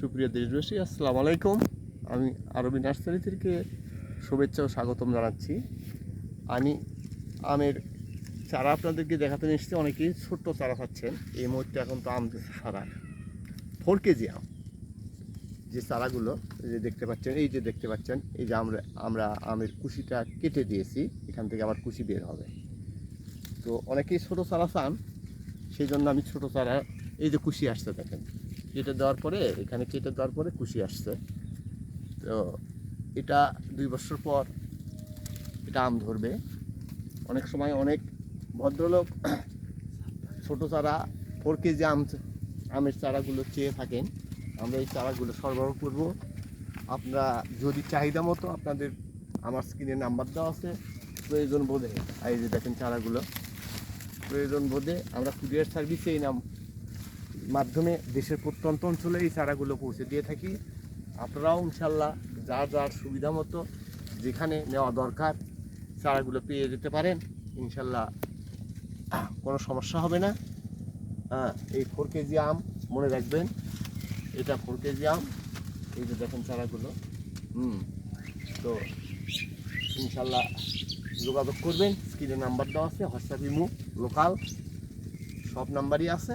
সুপ্রিয় দেশবাসী, আসসালামু আলাইকুম। আমি আরবি নার্সারি থেকে শুভেচ্ছা ও স্বাগতম জানাচ্ছি। আমি আমের চারা আপনাদেরকে দেখাতে নিশ্চয়ই অনেকেই ছোট্ট চারা পাচ্ছেন এই মুহূর্তে এখন তো আম সারা। ফোর কেজি আম। যে চারাগুলো যে দেখতে পাচ্ছেন, এই যে দেখতে পাচ্ছেন, এই যে আমরা আমরা আমের কুশিটা কেটে দিয়েছি, এখান থেকে আবার কুশি বের হবে। তো অনেকেই ছোটো চারা চান, সেই জন্য আমি ছোটো চারা, এই যে কুশি আসতে দেখেন। কেটে দেওয়ার পরে, এখানে কেটে দেওয়ার পরে কুশি আসছে। তো এটা দুই বছর পর এটা আম ধরবে। অনেক সময় অনেক ভদ্রলোক ছোটো চারা ফোর কেজি আম আমের চারাগুলো চেয়ে থাকেন। আমরা এই চারাগুলো সরবরাহ করব। আপনারা যদি চাহিদা মতো আপনাদের আমার স্ক্রিনে নাম্বার দেওয়া আছে, প্রয়োজন বোধে, এই যে দেখেন চারাগুলো, প্রয়োজন বোধে আমরা কুরিয়ার সার্ভিসে এই নাম মাধ্যমে দেশের প্রত্যন্ত অঞ্চলে এই চারাগুলো পৌঁছে দিয়ে থাকি। আপনারাও ইনশাল্লাহ যার যার সুবিধা মতো যেখানে নেওয়া দরকার চারাগুলো পেয়ে যেতে পারেন। ইনশাল্লাহ কোনো সমস্যা হবে না। হ্যাঁ এই ফোর কেজি আম মনে রাখবেন, এটা ফোর কেজি আম, এই যে দেখেন চারাগুলো। হুম, তো ইনশাল্লাহ যোগাযোগ করবেন, স্ক্রিনে নাম্বার দেওয়া আছে, হোয়াটসঅ্যাপ, ইমো, লোকাল, সব নাম্বারই আছে।